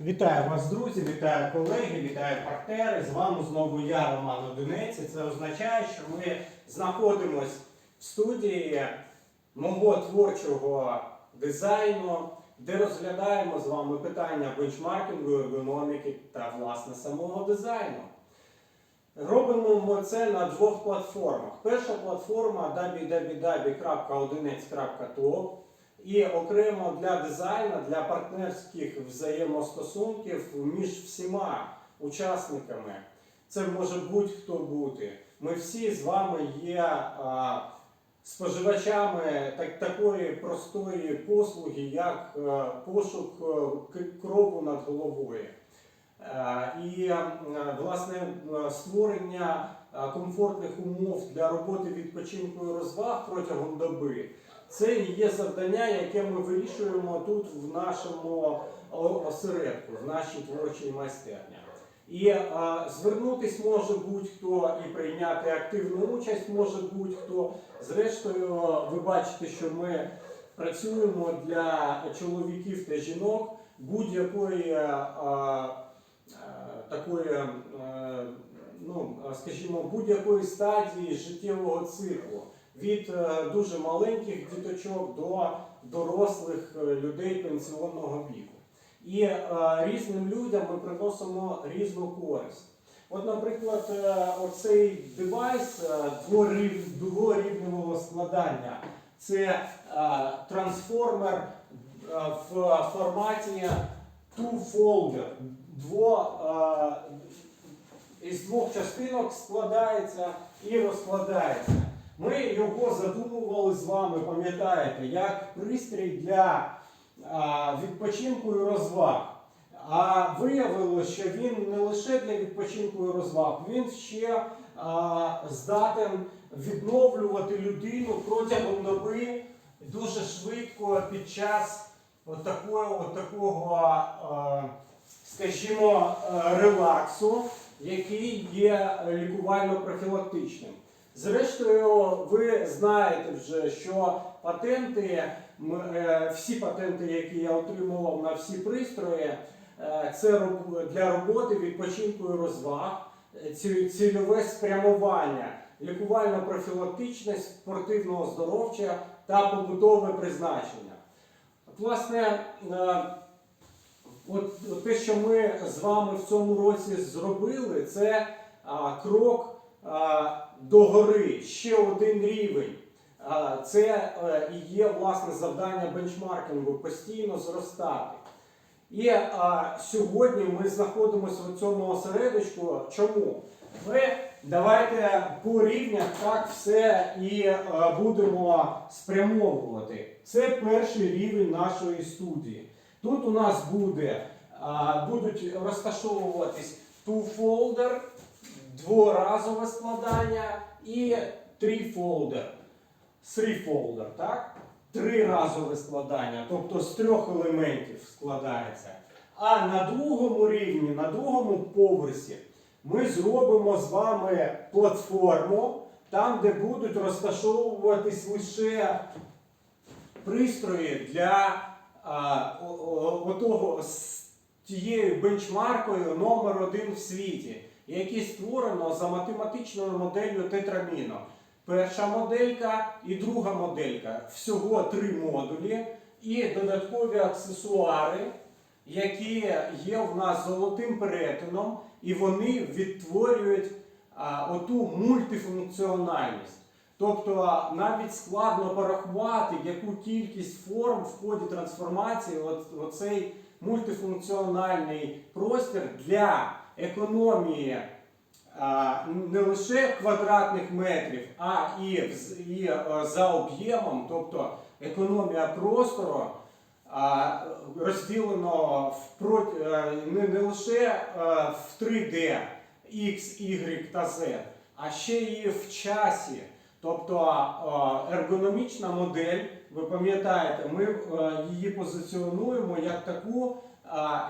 Вітаю вас, друзі, вітаю колеги, вітаю партнери. З вами знову я, Роман Одинець. І Це означає, що ми знаходимось в студії мого творчого дизайну, де розглядаємо з вами питання бенчмаркінгу, ергономіки та власне самого дизайну. Робимо ми це на двох платформах. Перша платформа www.одинець.top і окремо для дизайну, для партнерських взаємостосунків між всіма учасниками. Це може будь-хто бути. Ми всі з вами є а, споживачами так, такої простої послуги, як е, пошук е, крову над головою. Е, І е, власне створення комфортних умов для роботи відпочинку і розваг протягом доби це і є завдання, яке ми вирішуємо тут в нашому осередку, в нашій творчій майстерні. І е, звернутись може будь-хто і прийняти активну участь може будь-хто. Зрештою, ви бачите, що ми працюємо для чоловіків та жінок будь-якої е, е, такої, е, ну, скажімо, будь-якої стадії життєвого циклу. Від е, дуже маленьких діточок до дорослих е, людей пенсіонного віку. І е, різним людям ми приносимо різну користь. От, наприклад, оцей девайс дворівневого складання це трансформер в форматі two-folder. Дво, із двох частинок складається і розкладається. Ми його задумували з вами, пам'ятаєте, як пристрій для відпочинку і розваг. А виявилося, що він не лише для відпочинку і розваг, він ще а, здатен відновлювати людину протягом доби дуже швидко під час от такого, от такого а, скажімо, е, релаксу, який є лікувально-профілактичним. Зрештою, ви знаєте вже, що патенти, е, всі патенти, які я отримував на всі пристрої, е, це для роботи, відпочинку і розваг, е, цільове спрямування, лікувально-профілактичне, спортивно оздоровче та побутове призначення. От, Власне, от те, що ми з вами в цьому році зробили, це крок а, до гори, ще один рівень. Це е, і є власне завдання бенчмаркінгу постійно зростати. І сьогодні ми знаходимося в цьому осередочку. Чому? Ми давайте по рівнях так все і е, будемо спрямовувати. Це перший рівень нашої студії. Тут у нас буде, будуть розташовуватись two-folder, дворазове складання і three-folder, three-folder, так? Триразове складання, тобто з трьох елементів складається. А на другому рівні, на другому поверсі, ми зробимо з вами платформу, там, де будуть розташовуватись лише пристрої для а, о- о- отого з тією бенчмаркою номер один в світі, які створено за математичною моделлю тетраміно. Перша моделька і друга моделька. Всього три модулі і додаткові аксесуари, які є в нас золотим перетином, і вони відтворюють а, оту мультифункціональність. Тобто навіть складно порахувати, яку кількість форм в ході трансформації оцей мультифункціональний простір для економії не лише квадратних метрів, а і, е, за об'ємом, тобто економія простору. Розділено е, не, лише е, в 3D X, Y та Z, а ще і в часі. Тобто ергономічна модель, ви пам'ятаєте, ми її позиціонуємо як таку,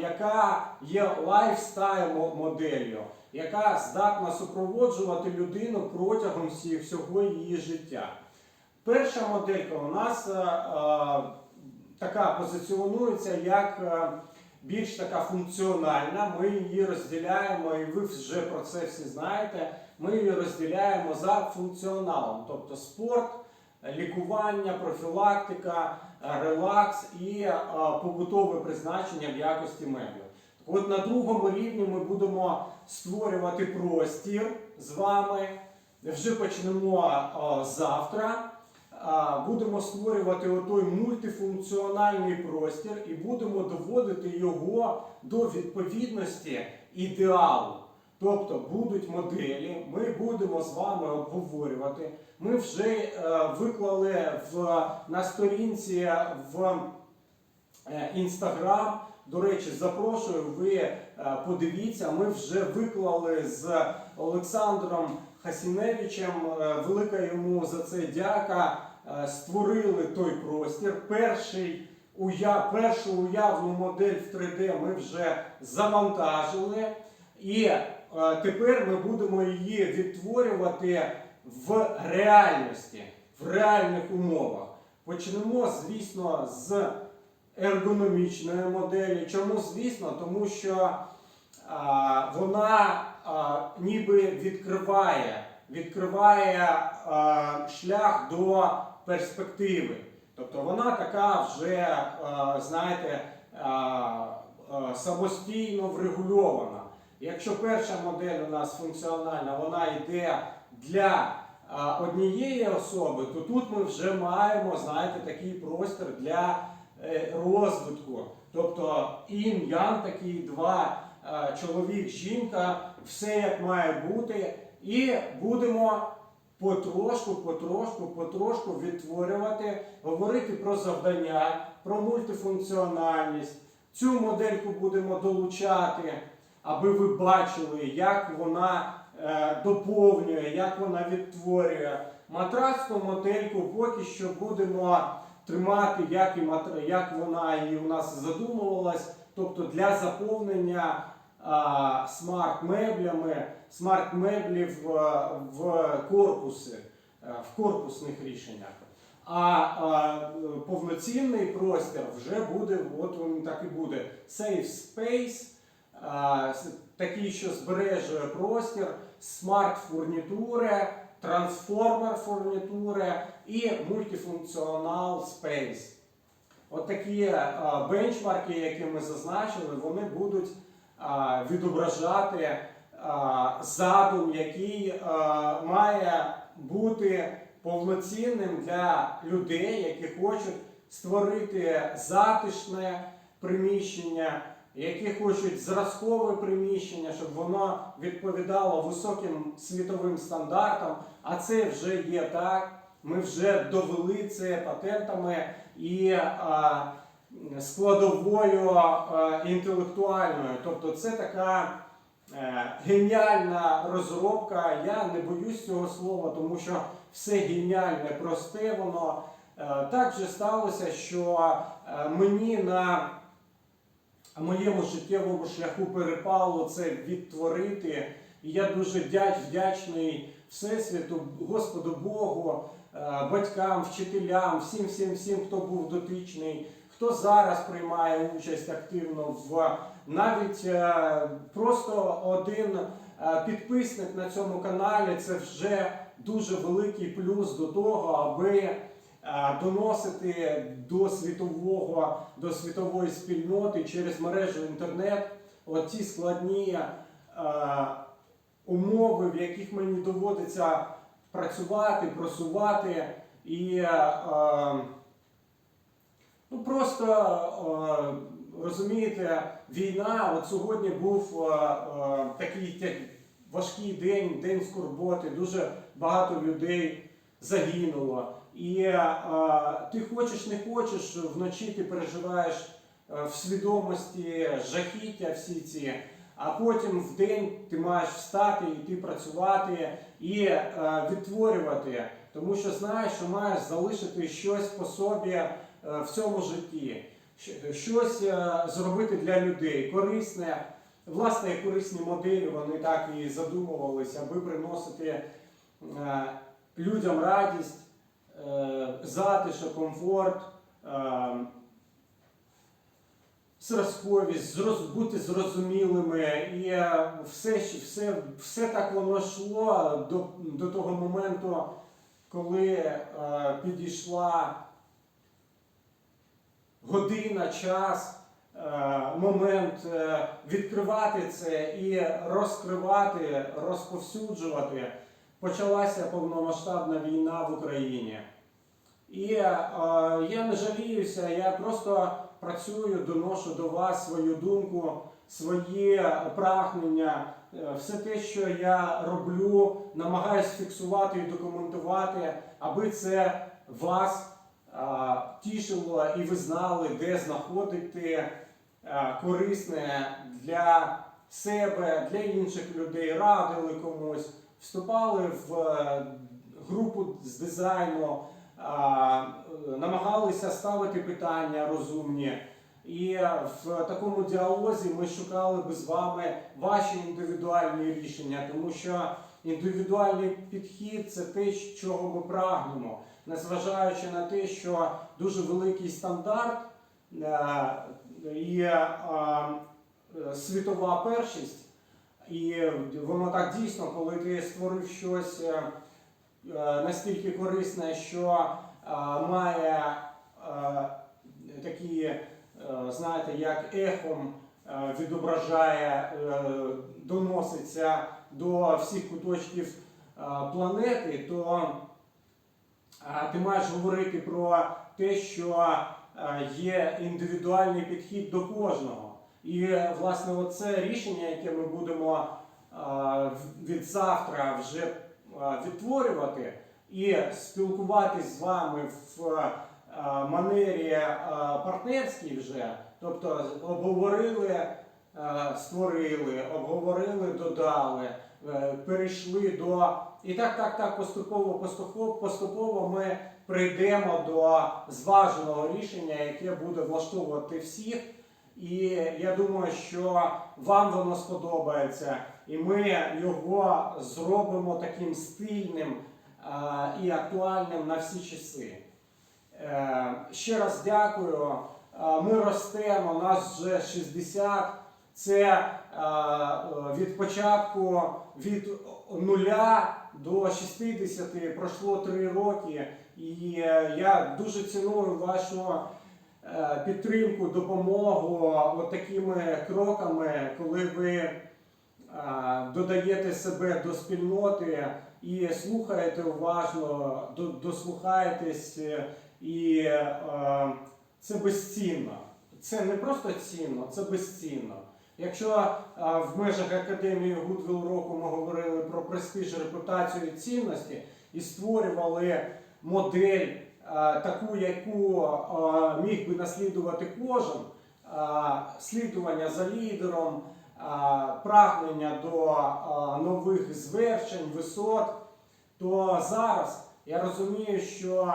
яка є лайфстайл моделлю, яка здатна супроводжувати людину протягом всього її життя. Перша моделька у нас е, е, така позиціонується як е, більш така функціональна. Ми її розділяємо, і ви вже про це всі знаєте. Ми її розділяємо за функціоналом, тобто спорт, лікування, профілактика, е, релакс і е, побутове призначення в якості меблів. От на другому рівні ми будемо створювати простір з вами. Вже почнемо е, завтра. Будемо створювати отой мультифункціональний простір і будемо доводити його до відповідності ідеалу. Тобто будуть моделі, ми будемо з вами обговорювати. Ми вже е, виклали в, на сторінці в Інстаграм. До речі, запрошую, ви е, подивіться. Ми вже виклали з Олександром Хасіневичем. е, Велика йому за це дяка. е, Створили той простір. Перший уяв, першу уявну модель в 3D ми вже завантажили. І е, тепер ми будемо її відтворювати в реальності, в реальних умовах. Почнемо, звісно, з ергономічної моделі. Чому звісно? Тому що а, вона а, ніби відкриває, відкриває а, шлях до перспективи. Тобто вона така вже, а, знаєте, а, а, самостійно врегульована. Якщо перша модель у нас функціональна, вона йде для однієї особи, то тут ми вже маємо, знаєте, такий простір для е, розвитку. Тобто інь-ян такий два е, чоловік, жінка, все як має бути. І будемо потрошку, потрошку, потрошку відтворювати, говорити про завдання, про мультифункціональність. Цю модельку будемо долучати, аби ви бачили, як вона е, доповнює, як вона відтворює. Матрасну модельку поки що будемо тримати, як, і матра- як вона і у нас задумувалась, тобто для заповнення смарт-меблями, смарт-меблів е, в корпуси, е, в корпусних рішеннях. А, а повноцінний простір вже буде, от він так і буде. Safe Space, такий, що збережує простір, смарт-фурнітури, трансформер фурнітури і мультифункціонал Space. От такі е, бенчмарки, які ми зазначили, вони будуть відображати задум, який е, має бути повноцінним для людей, які хочуть створити затишне приміщення, які хочуть зразкове приміщення, щоб воно відповідало високим світовим стандартам. А це вже є так. Ми вже довели це патентами і а, складовою а, інтелектуальною. Тобто це така е, геніальна розробка. Я не боюсь цього слова, тому що все геніальне, просте воно. Е, так же сталося, що е, мені на моєму життєвому шляху перепало це відтворити. І я дуже вдяч, вдячний Всесвіту, Господу Богу, е, батькам, вчителям, всім, всім, всім, хто був дотичний, хто зараз приймає участь активно в навіть е, просто один е, підписник на цьому каналі це вже дуже великий плюс до того, аби доносити до світового, до світової спільноти через мережу інтернет оці складні е, умови, в яких мені доводиться працювати, просувати і е, е, ну просто е, розумієте, війна. От сьогодні був е, е, такий те- важкий день, день скорботи. Дуже багато людей загинуло. І е, ти хочеш, не хочеш, вночі ти переживаєш е, в свідомості жахіття всі ці. А потім в день ти маєш встати, йти працювати і е, відтворювати, тому що знаєш, що маєш залишити щось по собі е, в цьому житті, щось е, зробити для людей, корисне. Власне, корисні моделі вони так і задумувалися, аби приносити е, людям радість, е, затишок, комфорт. е, зразковість, бути зрозумілими, і е, все, все, все так воно йшло до, до того моменту, коли е, підійшла година, час, е, момент е, відкривати це і розкривати, розповсюджувати, почалася повномасштабна війна в Україні. І е, я не жаліюся, я просто працюю, доношу до вас свою думку, свої прагнення, е, все те, що я роблю, намагаюся фіксувати і документувати, аби це вас е, тішило і ви знали, де знаходити е, корисне для себе, для інших людей, радили комусь, вступали в е, групу з дизайну намагалися ставити питання розумні. І в такому діалозі ми шукали би з вами ваші індивідуальні рішення, тому що індивідуальний підхід це те, чого ми прагнемо, незважаючи на те, що дуже великий стандарт е, і е, е, світова першість, і воно так дійсно, коли ти створив щось. Е, настільки корисне, що е, має е, такі, знаєте, як ехом відображає, доноситься до всіх куточків планети, то ти маєш говорити про те, що є індивідуальний підхід до кожного. І власне оце рішення, яке ми будемо від завтра вже відтворювати і спілкуватись з вами в манері партнерській вже, тобто обговорили, створили, обговорили, додали, е, перейшли до. І так, так, так, поступово, поступово, поступово ми прийдемо до зваженого рішення, яке буде влаштовувати всіх. І я думаю, що вам воно сподобається, і ми його зробимо таким стильним і актуальним на всі часи. Е, Ще раз дякую. Ми ростемо, нас вже 60. Це е, від початку від нуля до 60 пройшло 3 роки. І е, я дуже ціную вашу підтримку, допомогу от такими кроками, коли ви е, додаєте себе до спільноти і слухаєте уважно, дослухаєтесь, е, і е, це безцінно. Це не просто цінно, це безцінно. Якщо е, в межах академії Гудвіл року ми говорили про престиж, репутацію і цінності і створювали модель е, таку, яку е, міг би наслідувати кожен, е, слідування за лідером, е, прагнення до е, нових звершень, висот, то зараз я розумію, що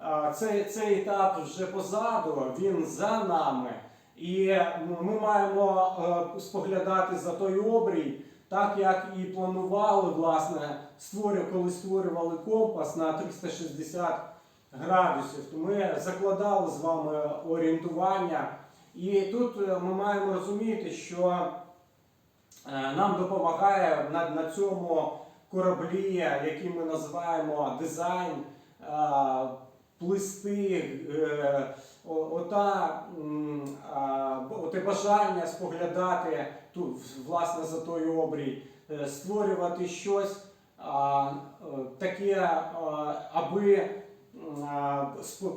е, цей, цей етап вже позаду, він за нами. І ми маємо е, споглядати за той обрій, так як і планували, власне, створю, коли створювали компас на 360 градусів, то ми закладали з вами орієнтування. І тут е, ми маємо розуміти, що е, нам допомагає на, на цьому кораблі, який ми називаємо дизайн, е, плисти, оте бажання споглядати ту, власне за той обрій, створювати щось таке, аби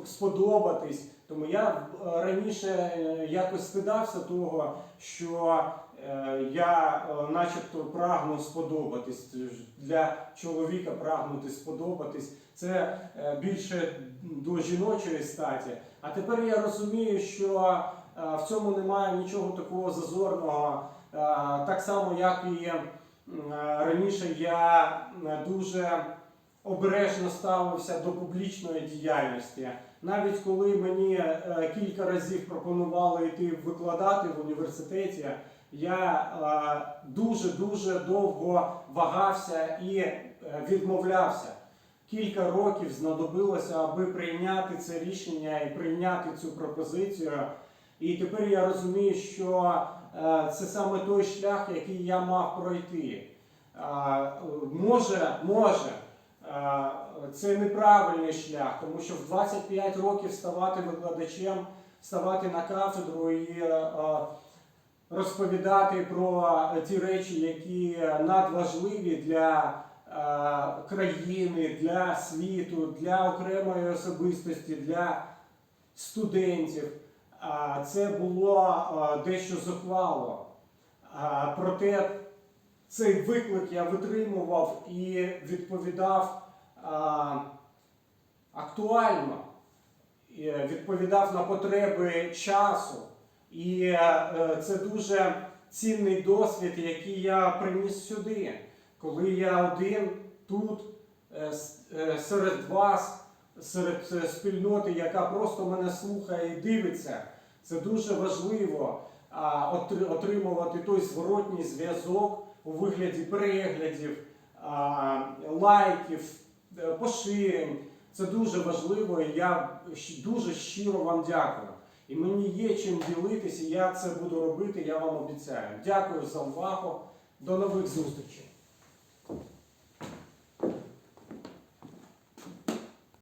сподобатись. Тому я е, раніше е, якось стидався того, що е, я начебто прагну сподобатись. Для чоловіка прагнути сподобатись. Це більше до жіночої статі. А тепер я розумію, що в цьому немає нічого такого зазорного. Так само, як і раніше я дуже обережно ставився до публічної діяльності. Навіть коли мені е, кілька разів пропонували йти викладати в університеті, я дуже-дуже довго вагався і е, відмовлявся. Кілька років знадобилося, аби прийняти це рішення і прийняти цю пропозицію. І тепер я розумію, що е, це саме той шлях, який я мав пройти. Може, може, це неправильний шлях, тому що в 25 років ставати викладачем, ставати на кафедру і е, е, розповідати про ті речі, які надважливі для е, країни, для світу, для окремої особистості, для студентів. Це було е, дещо зухвало. Проте цей виклик я витримував і відповідав актуально, відповідав на потреби часу. І е, це дуже цінний досвід, який я приніс сюди, коли я один тут е, е, серед вас, серед е, спільноти, яка просто мене слухає і дивиться. Це дуже важливо отримувати той зворотній зв'язок у вигляді переглядів, лайків, е, поширень. Це дуже важливо, і я дуже щиро вам дякую. І мені є чим ділитися, я це буду робити, я вам обіцяю. Дякую за увагу. До нових зустрічей.